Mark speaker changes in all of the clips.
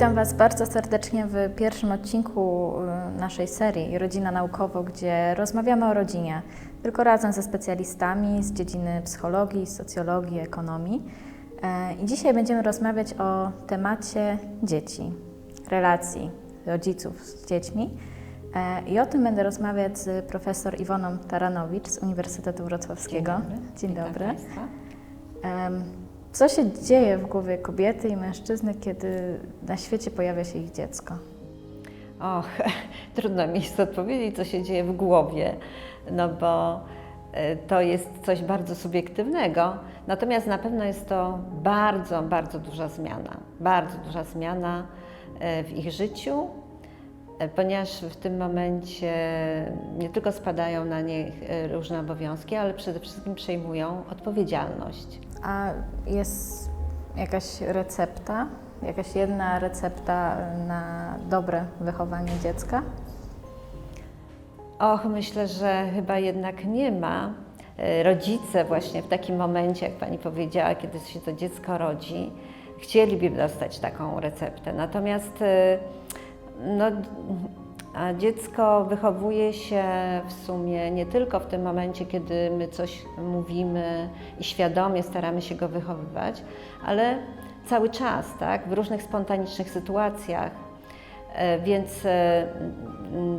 Speaker 1: Witam Was bardzo serdecznie w pierwszym odcinku y, naszej serii Rodzina Naukowo, gdzie rozmawiamy o rodzinie, tylko razem ze specjalistami z dziedziny psychologii, socjologii, ekonomii. E, I dzisiaj będziemy rozmawiać o temacie dzieci, relacji rodziców z dziećmi. E, I o tym będę rozmawiać z profesor Iwoną Taranowicz z Uniwersytetu Wrocławskiego. Dzień
Speaker 2: Witam
Speaker 1: dobry.
Speaker 2: Państwa.
Speaker 1: Em, Co się dzieje w głowie kobiety i mężczyzny, kiedy na świecie pojawia się ich dziecko?
Speaker 2: Och, trudno mi jest odpowiedzieć, co się dzieje w głowie, no bo e, to jest coś bardzo subiektywnego. Natomiast na pewno jest to bardzo, bardzo duża zmiana. Bardzo duża zmiana e, w ich życiu, e, ponieważ w tym momencie nie tylko spadają na nich różne obowiązki, ale przede wszystkim przejmują odpowiedzialność.
Speaker 1: A jest jakaś recepta, jakaś jedna recepta na dobre wychowanie dziecka?
Speaker 2: Och, myślę, że chyba jednak nie ma. E, Rodzice właśnie w takim momencie, jak Pani powiedziała, kiedy się to dziecko rodzi, chcieliby dostać taką receptę. Natomiast e, no, a dziecko wychowuje się w sumie nie tylko w tym momencie, kiedy my coś mówimy i świadomie staramy się go wychowywać, ale cały czas, tak, w różnych spontanicznych sytuacjach. E, Więc e,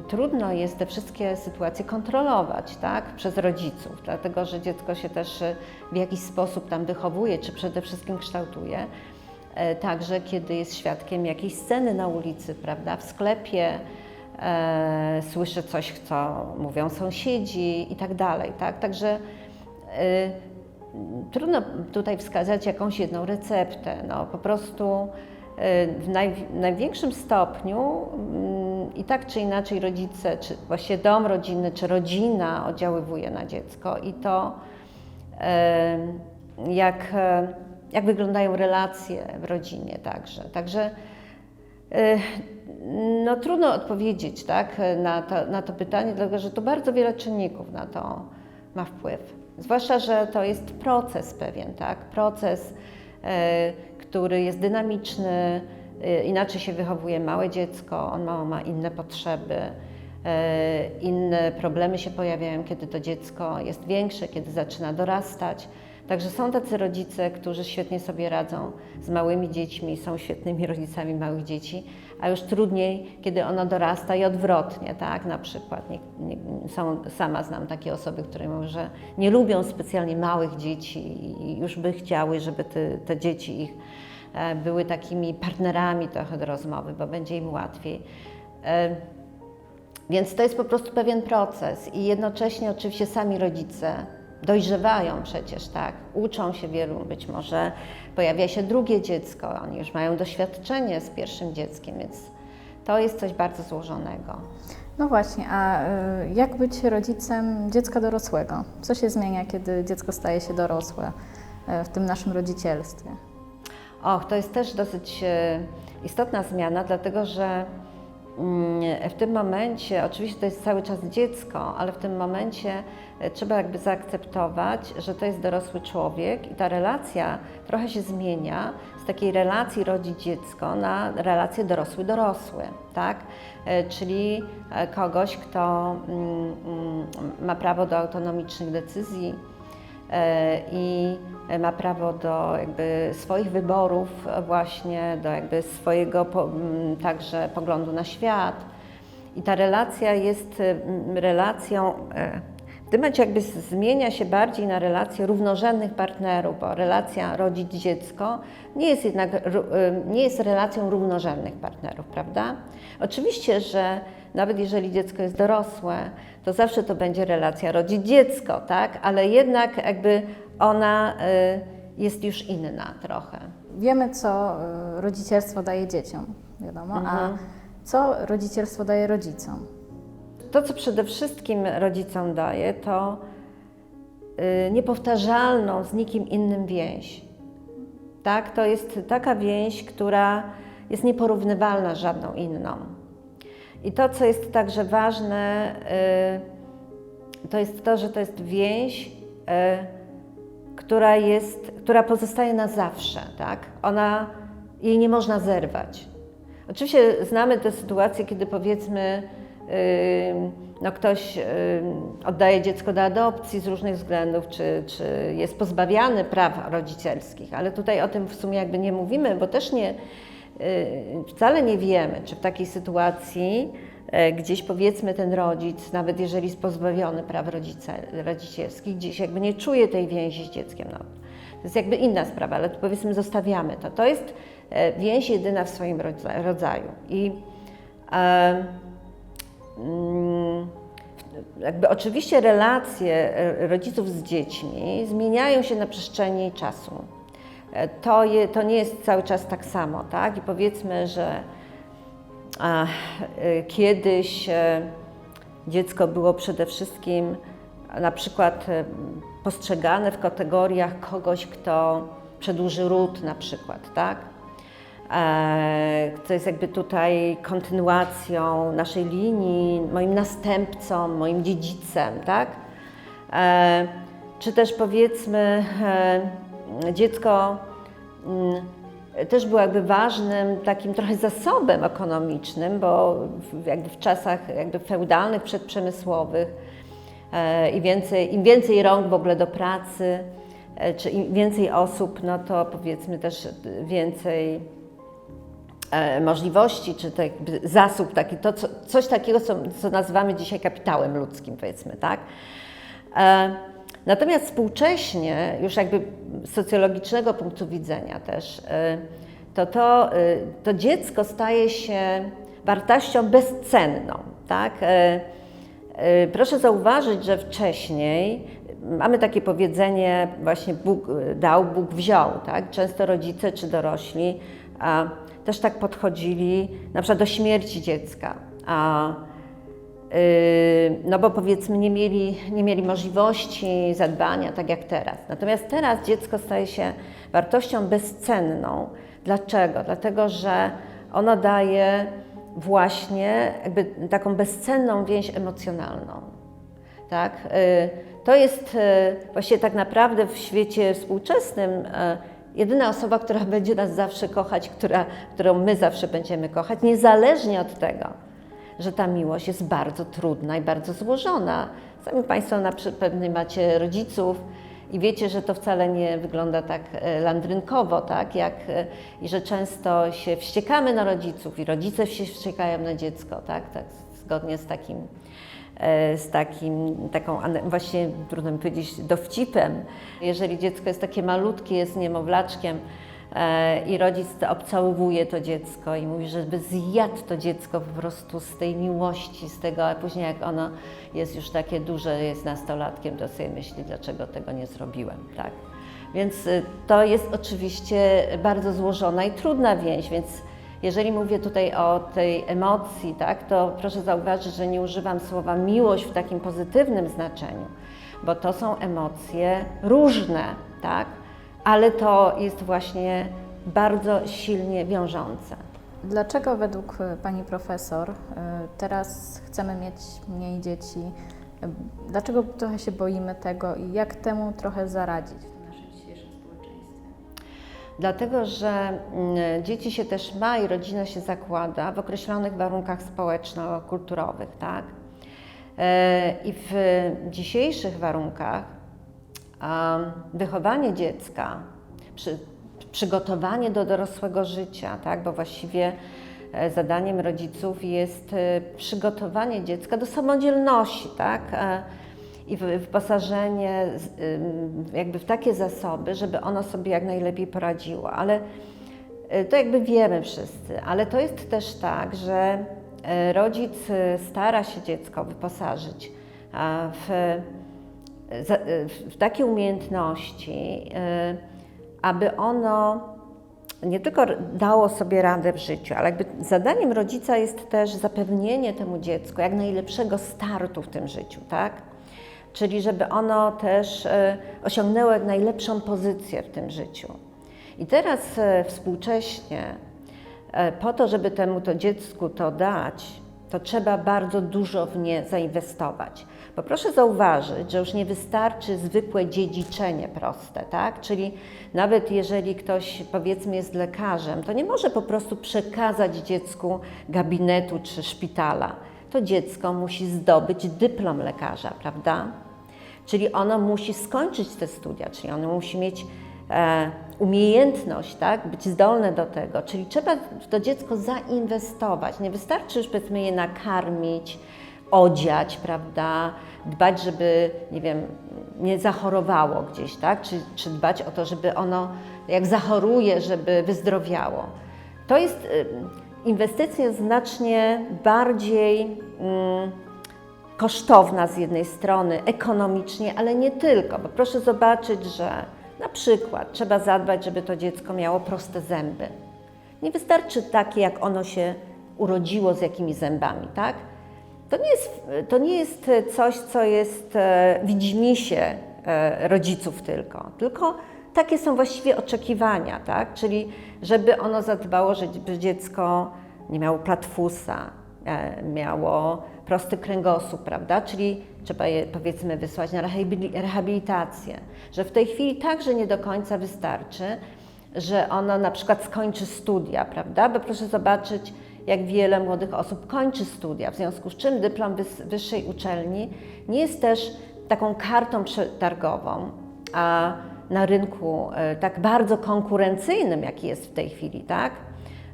Speaker 2: trudno jest te wszystkie sytuacje kontrolować tak, przez rodziców, dlatego że dziecko się też e, w jakiś sposób tam wychowuje, czy przede wszystkim kształtuje. Także kiedy jest świadkiem jakiejś sceny na ulicy, prawda, w sklepie, e, słyszy coś, co mówią sąsiedzi i tak dalej. Tak? Także e, trudno tutaj wskazać jakąś jedną receptę. No, po prostu e, w naj, największym stopniu mm, i tak czy inaczej rodzice, czy właśnie dom rodzinny, czy rodzina oddziaływuje na dziecko i to e, jak, e, jak wyglądają relacje w rodzinie także. Także e, no, trudno odpowiedzieć tak, na, to, na to pytanie, dlatego że to bardzo wiele czynników na to ma wpływ. Zwłaszcza, że to jest proces pewien, tak? proces, e, który jest dynamiczny, e, inaczej się wychowuje małe dziecko, on ma, inne potrzeby, e, inne problemy się pojawiają, kiedy to dziecko jest większe, kiedy zaczyna dorastać. Także są tacy rodzice, którzy świetnie sobie radzą z małymi dziećmi, są świetnymi rodzicami małych dzieci, a już trudniej, kiedy ono dorasta i odwrotnie, tak? Na przykład nie, nie, są, sama znam takie osoby, które mówią, że nie lubią specjalnie małych dzieci i już by chciały, żeby te, te dzieci ich e, były takimi partnerami trochę do rozmowy, bo będzie im łatwiej. E, Więc to jest po prostu pewien proces i jednocześnie oczywiście sami rodzice dojrzewają przecież, tak, uczą się wielu, być może pojawia się drugie dziecko, oni już mają doświadczenie z pierwszym dzieckiem, więc to jest coś bardzo złożonego.
Speaker 1: No właśnie, a y, jak być rodzicem dziecka dorosłego? Co się zmienia, kiedy dziecko staje się dorosłe y, w tym naszym rodzicielstwie?
Speaker 2: Och, to jest też dosyć e, istotna zmiana, dlatego że w tym momencie, oczywiście to jest cały czas dziecko, ale w tym momencie e, trzeba jakby zaakceptować, że to jest dorosły człowiek i ta relacja trochę się zmienia z takiej relacji rodzic dziecko na relację dorosły-dorosły, tak? E, Czyli e, kogoś, kto mm, mm, ma prawo do autonomicznych decyzji, i ma prawo do jakby swoich wyborów właśnie, do jakby swojego także poglądu na świat. I ta relacja jest relacją, e, w tym momencie jakby zmienia się bardziej na relację równorzędnych partnerów, bo relacja rodzic-dziecko nie jest jednak e, nie jest relacją równorzędnych partnerów, prawda? Oczywiście, że nawet jeżeli dziecko jest dorosłe, to zawsze to będzie relacja rodzic-dziecko, tak? Ale jednak jakby ona y, jest już inna trochę.
Speaker 1: Wiemy, co y, rodzicielstwo daje dzieciom, wiadomo, a
Speaker 2: Mhm.
Speaker 1: co rodzicielstwo daje rodzicom?
Speaker 2: To, co przede wszystkim rodzicom daje, to y, niepowtarzalną z nikim innym więź. Tak? To jest taka więź, która jest nieporównywalna z żadną inną. I to, co jest także ważne, y, to jest to, że to jest więź, y, która, jest, która pozostaje na zawsze. Tak? Ona, jej nie można zerwać. Oczywiście znamy te sytuacje, kiedy powiedzmy, yy, no ktoś oddaje dziecko do adopcji z różnych względów, czy, czy jest pozbawiany praw rodzicielskich, ale tutaj o tym w sumie jakby nie mówimy, bo też nie, wcale nie wiemy, czy w takiej sytuacji yy, gdzieś powiedzmy ten rodzic, nawet jeżeli jest pozbawiony praw rodzice, rodzicielskich, gdzieś jakby nie czuje tej więzi z dzieckiem. No, to jest jakby inna sprawa, ale powiedzmy zostawiamy to. To jest e, więź jedyna w swoim rodza- rodzaju. I e, mm, jakby oczywiście relacje rodziców z dziećmi zmieniają się na przestrzeni czasu. E, To, je, to nie jest cały czas tak samo, tak? I powiedzmy, że a, e, kiedyś e, dziecko było przede wszystkim na przykład postrzegane w kategoriach kogoś, kto przedłuży ród na przykład, tak? Co jest jakby tutaj kontynuacją naszej linii, moim następcą, moim dziedzicem, tak? Czy też powiedzmy dziecko mm, też było jakby ważnym takim trochę zasobem ekonomicznym, bo jakby w czasach jakby feudalnych, przedprzemysłowych e, i więcej, im więcej rąk w ogóle do pracy, e, czy im więcej osób, no to powiedzmy też więcej e, możliwości, czy to jakby zasób taki, to co, coś takiego, co, co nazywamy dzisiaj kapitałem ludzkim, powiedzmy, tak? Natomiast współcześnie, już jakby socjologicznego punktu widzenia też, e, to, to, e, to dziecko staje się wartością bezcenną, tak? E, Proszę zauważyć, że wcześniej mamy takie powiedzenie właśnie Bóg dał, Bóg wziął, tak? Często rodzice czy dorośli a, też tak podchodzili na przykład do śmierci dziecka. A, no bo powiedzmy nie mieli, nie mieli możliwości zadbania tak jak teraz. Natomiast teraz dziecko staje się wartością bezcenną. Dlaczego? Dlatego, że ono daje właśnie jakby taką bezcenną więź emocjonalną. Tak? Yy, To jest yy, właśnie tak naprawdę w świecie współczesnym yy, jedyna osoba, która będzie nas zawsze kochać, która, którą my zawsze będziemy kochać, niezależnie od tego, że ta miłość jest bardzo trudna i bardzo złożona. Sami Państwo na pewnie macie rodziców i wiecie, że to wcale nie wygląda tak e, landrynkowo, tak? Jak, e, I że często się wściekamy na rodziców i rodzice się wściekają na dziecko, tak? tak zgodnie z takim, e, z takim, taką właśnie, trudno mi powiedzieć, dowcipem. Jeżeli dziecko jest takie malutkie, jest niemowlaczkiem, i rodzic obcałowuje to dziecko i mówi, żeby zjadł to dziecko po prostu z tej miłości, z tego, a później jak ono jest już takie duże, jest nastolatkiem, to sobie myśli, dlaczego tego nie zrobiłem, tak? Więc y, to jest oczywiście bardzo złożona i trudna więź, więc jeżeli mówię tutaj o tej emocji, tak, to proszę zauważyć, że nie używam słowa miłość w takim pozytywnym znaczeniu, bo to są emocje różne, tak? Ale to jest właśnie bardzo silnie wiążące.
Speaker 1: Dlaczego według Pani Profesor y, teraz chcemy mieć mniej dzieci? Dlaczego trochę się boimy tego i jak temu trochę zaradzić w naszym dzisiejszym społeczeństwie?
Speaker 2: Dlatego, że mm, dzieci się też ma i rodzina się zakłada w określonych warunkach społeczno-kulturowych, tak? E, I w dzisiejszych warunkach wychowanie dziecka, przy, przygotowanie do dorosłego życia, tak? Bo właściwie e, zadaniem rodziców jest e, przygotowanie dziecka do samodzielności, tak? E, I wy- wyposażenie jakby w takie zasoby, żeby ono sobie jak najlepiej poradziło. Ale to jakby wiemy wszyscy, ale to jest też tak, że rodzic stara się dziecko wyposażyć w, w w takie umiejętności, e, aby ono nie tylko dało sobie radę w życiu, ale jakby zadaniem rodzica jest też zapewnienie temu dziecku jak najlepszego startu w tym życiu, tak? Czyli żeby ono też e, osiągnęło jak najlepszą pozycję w tym życiu. I teraz e, współcześnie, e, po to, żeby temu to dziecku to dać, to trzeba bardzo dużo w nie zainwestować. Bo proszę zauważyć, że już nie wystarczy zwykłe dziedziczenie proste, tak? Czyli nawet jeżeli ktoś powiedzmy jest lekarzem, to nie może po prostu przekazać dziecku gabinetu czy szpitala. To dziecko musi zdobyć dyplom lekarza, prawda? Czyli ono musi skończyć te studia, czyli ono musi mieć e, umiejętność, tak, być zdolne do tego, czyli trzeba w to dziecko zainwestować. Nie wystarczy już powiedzmy je nakarmić, odziać, prawda, dbać, żeby, nie wiem, nie zachorowało gdzieś, tak, czy, czy dbać o to, żeby ono, jak zachoruje, żeby wyzdrowiało. To jest y, inwestycja znacznie bardziej mm, kosztowna z jednej strony, ekonomicznie, ale nie tylko, bo proszę zobaczyć, że na przykład trzeba zadbać, żeby to dziecko miało proste zęby. Nie wystarczy takie, jak ono się urodziło z jakimi zębami, tak? To nie jest, to nie jest coś, co jest e, widzimisię e, rodziców tylko, tylko takie są właściwie oczekiwania, tak? Czyli żeby ono zadbało, żeby dziecko nie miało platfusa, e, miało prosty kręgosłup, prawda? Czyli trzeba je powiedzmy wysłać na rehabili- rehabilitację, że w tej chwili także nie do końca wystarczy, że ono na przykład skończy studia, prawda? Bo proszę zobaczyć, jak wiele młodych osób kończy studia, w związku z czym dyplom wyższej uczelni nie jest też taką kartą przetargową, a na rynku e, tak bardzo konkurencyjnym, jaki jest w tej chwili, tak?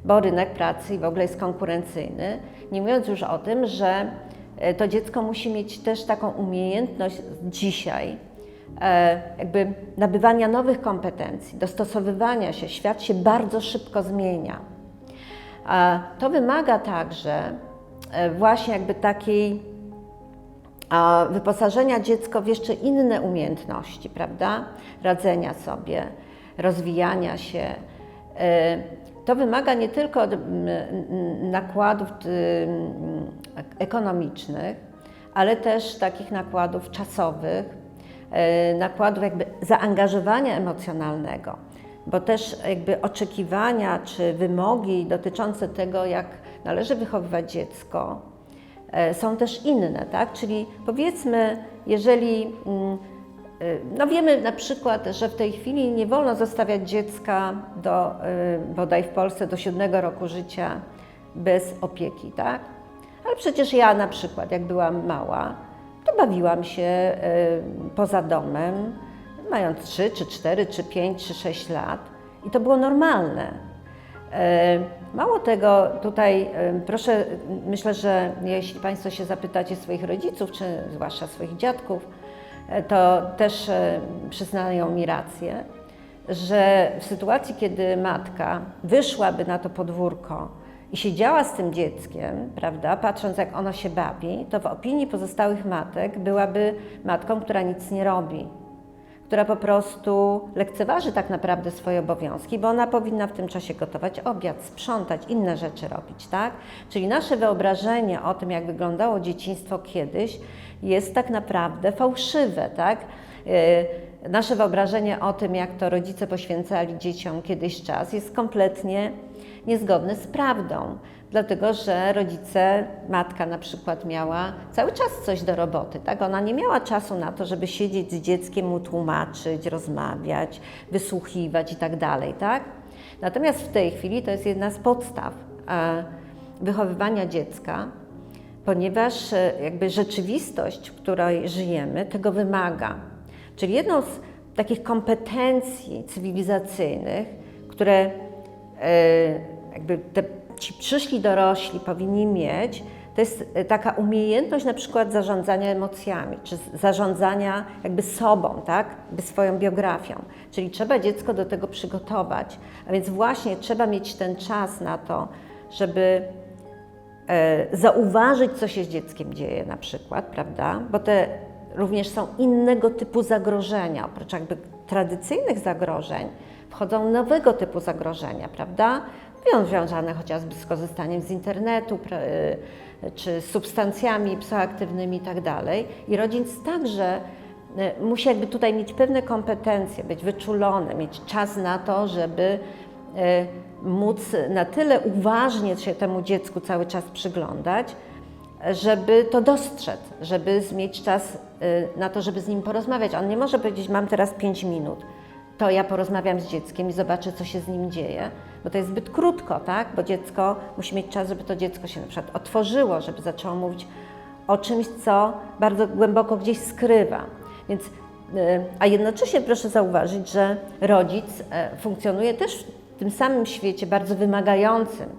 Speaker 2: Bo rynek pracy w ogóle jest konkurencyjny, nie mówiąc już o tym, że to dziecko musi mieć też taką umiejętność dzisiaj, e, jakby nabywania nowych kompetencji, dostosowywania się. Świat się bardzo szybko zmienia. To wymaga także e, właśnie jakby takiej wyposażenia dziecko w jeszcze inne umiejętności, prawda? Radzenia sobie, rozwijania się. To wymaga nie tylko nakładów ekonomicznych, ale też takich nakładów czasowych, e, nakładów jakby zaangażowania emocjonalnego, bo też jakby oczekiwania czy wymogi dotyczące tego, jak należy wychowywać dziecko, e, są też inne, tak? Czyli powiedzmy, jeżeli no wiemy na przykład, że w tej chwili nie wolno zostawiać dziecka do, y, bodaj w Polsce do siódmego roku życia bez opieki, tak? Ale przecież ja na przykład, jak byłam mała, to bawiłam się y, poza domem, mając 3, czy 4, czy 5, czy 6 lat i to było normalne. Mało tego, tutaj proszę, myślę, że jeśli Państwo się zapytacie swoich rodziców, czy zwłaszcza swoich dziadków, to też e, przyznają mi rację, że w sytuacji, kiedy matka wyszłaby na to podwórko i siedziała z tym dzieckiem, prawda, patrząc jak ono się bawi, to w opinii pozostałych matek byłaby matką, która nic nie robi, która po prostu lekceważy tak naprawdę swoje obowiązki, bo ona powinna w tym czasie gotować obiad, sprzątać, inne rzeczy robić, tak? Czyli nasze wyobrażenie o tym, jak wyglądało dzieciństwo kiedyś, jest tak naprawdę fałszywe, tak? Yy, Nasze wyobrażenie o tym, jak to rodzice poświęcali dzieciom kiedyś czas, jest kompletnie niezgodne z prawdą, dlatego że rodzice, matka na przykład miała cały czas coś do roboty, tak? Ona nie miała czasu na to, żeby siedzieć z dzieckiem, mu tłumaczyć, rozmawiać, wysłuchiwać i tak dalej, tak? Natomiast w tej chwili to jest jedna z podstaw e, wychowywania dziecka, ponieważ e, jakby rzeczywistość, w której żyjemy, tego wymaga. Czyli jedną z takich kompetencji cywilizacyjnych, które e, jakby te, ci przyszli dorośli powinni mieć, to jest e, taka umiejętność na przykład zarządzania emocjami, czy zarządzania jakby sobą, tak, jakby swoją biografią. Czyli trzeba dziecko do tego przygotować, a więc właśnie trzeba mieć ten czas na to, żeby e, zauważyć, co się z dzieckiem dzieje na przykład, prawda? Bo te również są innego typu zagrożenia. Oprócz jakby tradycyjnych zagrożeń wchodzą nowego typu zagrożenia, prawda? Związane chociażby z korzystaniem z internetu, y, czy substancjami psychoaktywnymi i tak. I rodzic także y, musi jakby tutaj mieć pewne kompetencje, być wyczulony, mieć czas na to, żeby y, móc na tyle uważnie się temu dziecku cały czas przyglądać, żeby to dostrzec, żeby mieć czas na to, żeby z nim porozmawiać. On nie może powiedzieć, mam teraz 5 minut, to ja porozmawiam z dzieckiem i zobaczę, co się z nim dzieje, bo to jest zbyt krótko, tak? Bo dziecko musi mieć czas, żeby to dziecko się na przykład otworzyło, żeby zaczęło mówić o czymś, co bardzo głęboko gdzieś skrywa. Więc, y, a jednocześnie proszę zauważyć, że rodzic e, funkcjonuje też w tym samym świecie bardzo wymagającym,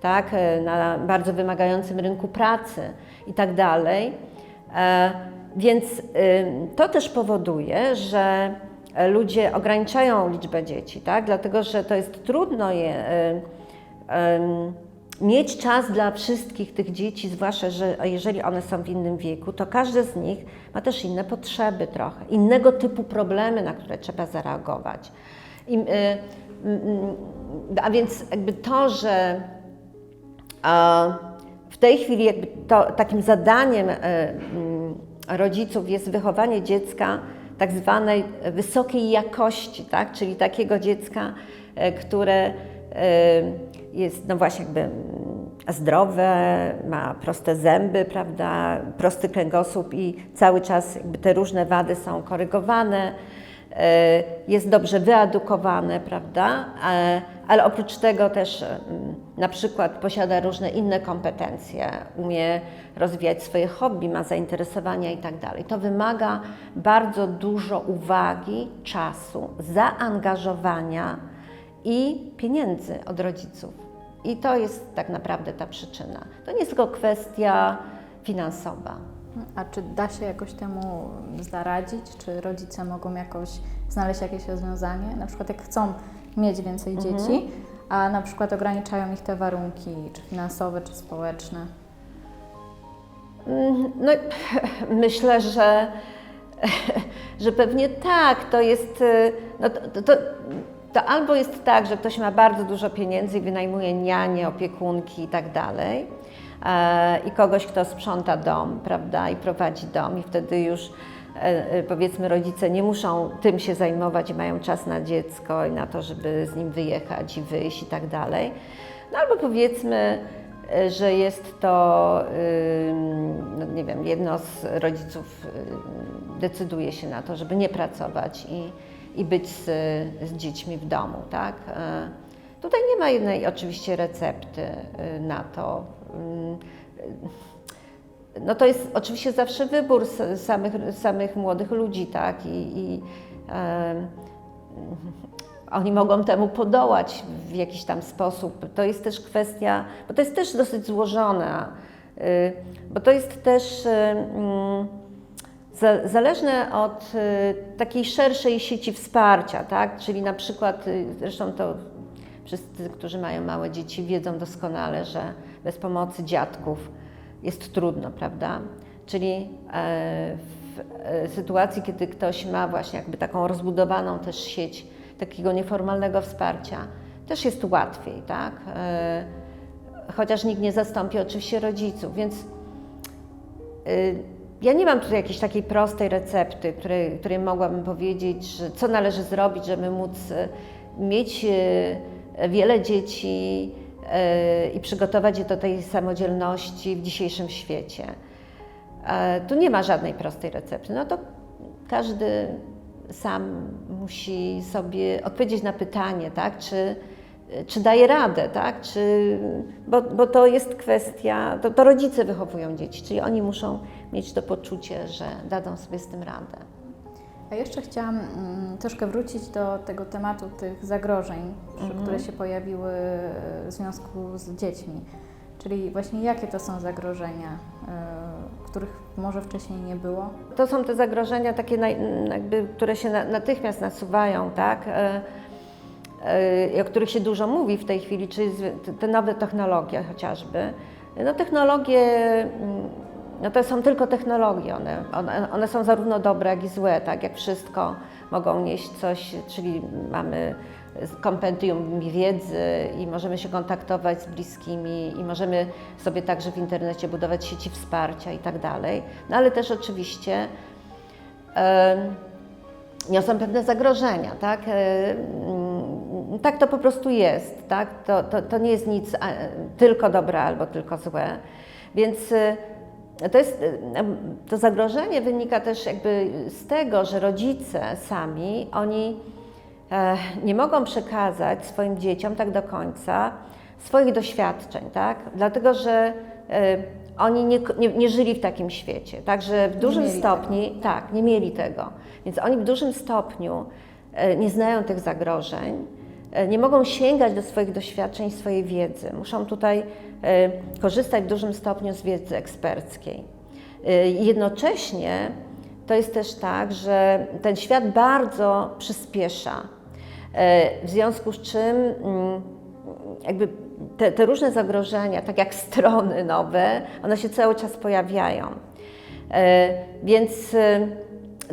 Speaker 2: tak? E, na bardzo wymagającym rynku pracy i tak dalej. E, Więc y, to też powoduje, że ludzie ograniczają liczbę dzieci, tak? dlatego że to jest trudno je mieć czas dla wszystkich tych dzieci, zwłaszcza, że jeżeli one są w innym wieku, to każde z nich ma też inne potrzeby trochę, innego typu problemy, na które trzeba zareagować. I, a więc jakby to, że w tej chwili jakby to, takim zadaniem rodziców jest wychowanie dziecka tak zwanej wysokiej jakości, tak? czyli takiego dziecka, e, które e, jest no właśnie jakby mm, zdrowe, ma proste zęby, prawda, prosty kręgosłup i cały czas jakby te różne wady są korygowane, e, jest dobrze wyedukowane, prawda, ale oprócz tego też mm, na przykład posiada różne inne kompetencje, umie rozwijać swoje hobby, ma zainteresowania i tak dalej. To wymaga bardzo dużo uwagi, czasu, zaangażowania i pieniędzy od rodziców. I to jest tak naprawdę ta przyczyna. To nie jest tylko kwestia finansowa.
Speaker 1: A czy da się jakoś temu zaradzić? Czy rodzice mogą jakoś znaleźć jakieś rozwiązanie? Na przykład jak chcą mieć więcej dzieci, a na przykład ograniczają ich te warunki, czy finansowe, czy społeczne.
Speaker 2: Mm, No, myślę, że, że pewnie tak. To jest. y, No to, to, to albo jest tak, że ktoś ma bardzo dużo pieniędzy i wynajmuje nianie, opiekunki i tak dalej. e, I kogoś, kto sprząta dom, prawda, i prowadzi dom, i wtedy już powiedzmy rodzice nie muszą tym się zajmować i mają czas na dziecko i na to, żeby z nim wyjechać i wyjść i tak dalej. No albo powiedzmy, e, że jest to, no nie wiem, jedno z rodziców decyduje się na to, żeby nie pracować i, i być z, z dziećmi w domu, tak? E, Tutaj nie ma jednej oczywiście recepty y, na to. No to jest oczywiście zawsze wybór samych, samych młodych ludzi, tak? I, i em, oni mogą temu podołać w jakiś tam sposób. To jest też kwestia, bo to jest też dosyć złożona, y, bo to jest też za- zależne od y, takiej szerszej sieci wsparcia, tak? Czyli na przykład, y, zresztą to wszyscy, którzy mają małe dzieci, wiedzą doskonale, że bez pomocy dziadków jest trudno, prawda? Czyli e, w e, sytuacji, kiedy ktoś ma właśnie jakby taką rozbudowaną też sieć takiego nieformalnego wsparcia, też jest łatwiej, tak? E, Chociaż nikt nie zastąpi oczywiście rodziców, więc ja nie mam tutaj jakiejś takiej prostej recepty, której, której mogłabym powiedzieć, że co należy zrobić, żeby móc mieć wiele dzieci i przygotować je do tej samodzielności w dzisiejszym świecie. E, Tu nie ma żadnej prostej recepty. No to każdy sam musi sobie odpowiedzieć na pytanie, tak? Czy, czy daje radę, tak? Czy, bo, bo to jest kwestia, to, to rodzice wychowują dzieci, czyli oni muszą mieć to poczucie, że dadzą sobie z tym radę.
Speaker 1: A jeszcze chciałam mm, troszkę wrócić do tego tematu tych zagrożeń, przy- które się pojawiły e, w związku z dziećmi. Czyli właśnie jakie to są zagrożenia, e, których może wcześniej nie było?
Speaker 2: To są te zagrożenia takie, jakby, które się na, natychmiast nasuwają, tak? E, o których się dużo mówi w tej chwili, czyli te nowe technologie chociażby. No technologie, mm, no to są tylko technologie, one, one, one są zarówno dobre, jak i złe, tak? Jak wszystko mogą nieść coś, czyli mamy kompendium wiedzy i możemy się kontaktować z bliskimi i możemy sobie także w internecie budować sieci wsparcia i tak dalej. No ale też oczywiście niosą pewne zagrożenia, tak? Tak to po prostu jest, tak? To, to, to nie jest nic e, tylko dobre albo tylko złe. Więc to, jest, to zagrożenie wynika też jakby z tego, że rodzice sami, oni e, nie mogą przekazać swoim dzieciom tak do końca swoich doświadczeń, tak? Dlatego, że oni nie, nie, nie żyli w takim świecie, także w dużym stopniu, tak, nie mieli tego. Więc oni w dużym stopniu e, nie znają tych zagrożeń, nie mogą sięgać do swoich doświadczeń, swojej wiedzy. Muszą tutaj e, korzystać w dużym stopniu z wiedzy eksperckiej. E, Jednocześnie to jest też tak, że ten świat bardzo przyspiesza, E, w związku z czym mm, jakby te, te różne zagrożenia, tak jak strony nowe, one się cały czas pojawiają. E, Więc e,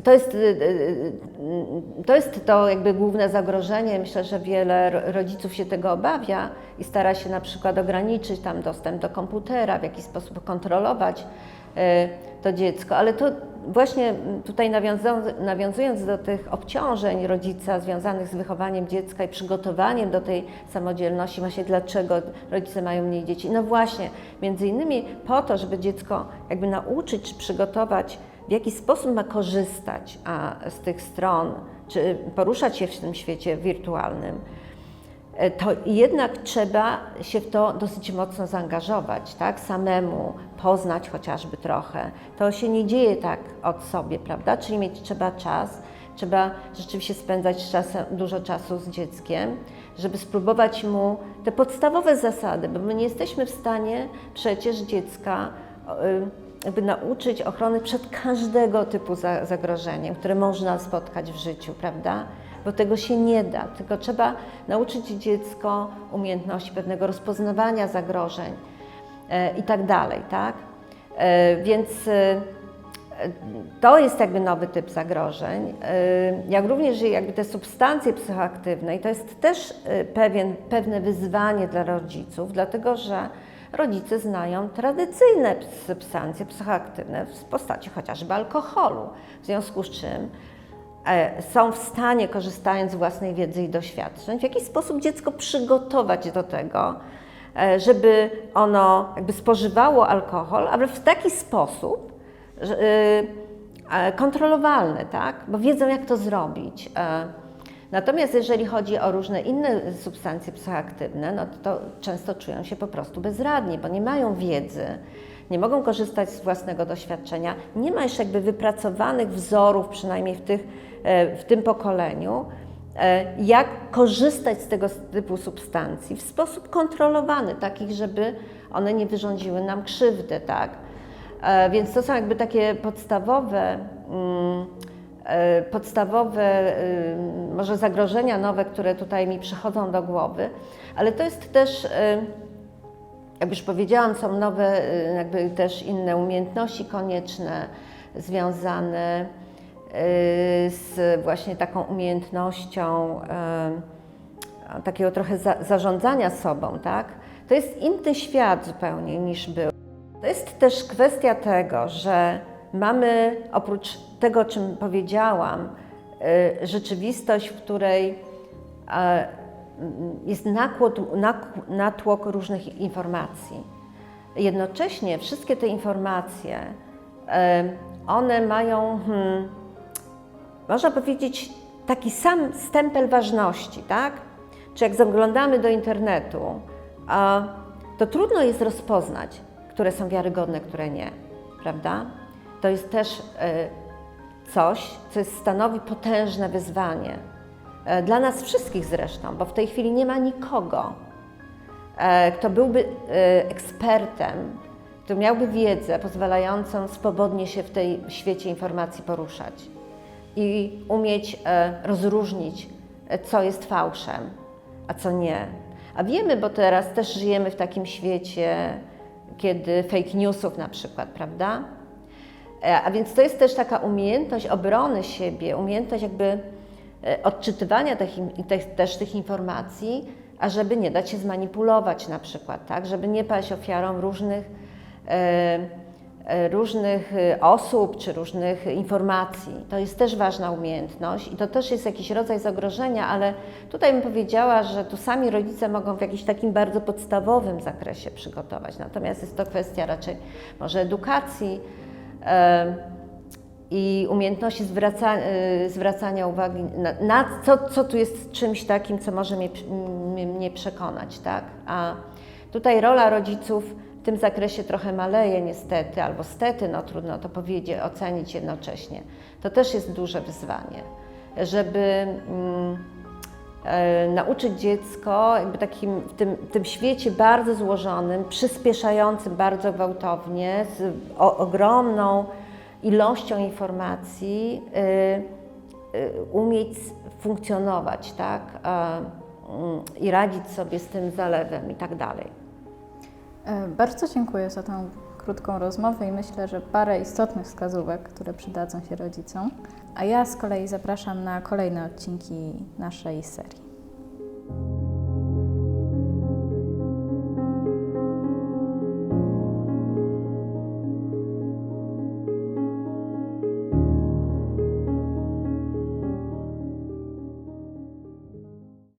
Speaker 2: to jest, e, e, to jest to jakby główne zagrożenie. Myślę, że wiele ro- rodziców się tego obawia i stara się na przykład ograniczyć tam dostęp do komputera, w jakiś sposób kontrolować to dziecko, ale to właśnie tutaj nawiązując, do tych obciążeń rodzica związanych z wychowaniem dziecka i przygotowaniem do tej samodzielności, właśnie dlaczego rodzice mają mniej dzieci. No właśnie, między innymi po to, żeby dziecko jakby nauczyć czy przygotować, w jaki sposób ma korzystać z tych stron, czy poruszać się w tym świecie wirtualnym e, to jednak trzeba się w to dosyć mocno zaangażować, tak? Samemu poznać chociażby trochę. To się nie dzieje tak od sobie, prawda? Czyli mieć trzeba czas, trzeba rzeczywiście spędzać dużo czasu z dzieckiem, żeby spróbować mu te podstawowe zasady, bo my nie jesteśmy w stanie przecież dziecka y, jakby nauczyć ochrony przed każdego typu za- zagrożeniem, które można spotkać w życiu, prawda? Bo tego się nie da, tylko trzeba nauczyć dziecko umiejętności pewnego rozpoznawania zagrożeń e, i tak dalej, tak? E, więc e, to jest jakby nowy typ zagrożeń, jak również jakby te substancje psychoaktywne i to jest też pewien, pewne wyzwanie dla rodziców, dlatego że rodzice znają tradycyjne substancje psychoaktywne w postaci chociażby alkoholu, w związku z czym e, są w stanie, korzystając z własnej wiedzy i doświadczeń, w jakiś sposób dziecko przygotować do tego, e, żeby ono jakby spożywało alkohol, ale w taki sposób, e, kontrolowalny, tak? Bo wiedzą, jak to zrobić. Natomiast jeżeli chodzi o różne inne substancje psychoaktywne, no to, to często czują się po prostu bezradni, bo nie mają wiedzy, nie mogą korzystać z własnego doświadczenia, nie ma jeszcze jakby wypracowanych wzorów, przynajmniej w, tych, e, w tym pokoleniu, e, jak korzystać z tego typu substancji w sposób kontrolowany, takich, żeby one nie wyrządziły nam krzywdy, tak? E, Więc to są jakby takie podstawowe, mm, podstawowe y, może zagrożenia nowe, które tutaj mi przychodzą do głowy, ale to jest też, y, jak już powiedziałam, są nowe y, jakby też inne umiejętności konieczne związane z właśnie taką umiejętnością takiego trochę za, zarządzania sobą, tak? To jest inny świat zupełnie niż był. To jest też kwestia tego, że mamy oprócz tego, o czym powiedziałam, y, rzeczywistość, w której e, jest natłok różnych informacji. Jednocześnie wszystkie te informacje, e, one mają, hmm, można powiedzieć, taki sam stempel ważności, tak? Czy jak zaglądamy do internetu, to trudno jest rozpoznać, które są wiarygodne, które nie, prawda? To jest też e, coś, co stanowi potężne wyzwanie. E, Dla nas wszystkich zresztą, bo w tej chwili nie ma nikogo, e, kto byłby e, ekspertem, kto miałby wiedzę pozwalającą swobodnie się w tej świecie informacji poruszać i umieć rozróżnić, co jest fałszem, a co nie. A wiemy, bo teraz też żyjemy w takim świecie, kiedy fake newsów na przykład, prawda? E, A więc to jest też taka umiejętność obrony siebie, umiejętność jakby e, odczytywania tych, tych, też tych informacji, ażeby nie dać się zmanipulować na przykład, tak? Żeby nie paść ofiarą różnych e, różnych osób czy różnych informacji. To jest też ważna umiejętność i to też jest jakiś rodzaj zagrożenia, ale tutaj bym powiedziała, że tu sami rodzice mogą w jakimś takim bardzo podstawowym zakresie przygotować. Natomiast jest to kwestia raczej może edukacji i umiejętności zwraca, y, zwracania uwagi na, na co, co tu jest czymś takim, co może mnie, mnie, przekonać, tak? A tutaj rola rodziców w tym zakresie trochę maleje niestety, albo stety, no trudno to powiedzieć, ocenić jednocześnie. To też jest duże wyzwanie, żeby mm, nauczyć dziecko jakby takim, w tym, tym świecie bardzo złożonym, przyspieszającym bardzo gwałtownie, z o, ogromną ilością informacji, y, y, umieć funkcjonować, tak? Mm, I radzić sobie z tym zalewem i tak dalej.
Speaker 1: E, Bardzo dziękuję za tę krótką rozmowę i myślę, że parę istotnych wskazówek, które przydadzą się rodzicom. A ja z kolei zapraszam na kolejne odcinki naszej serii.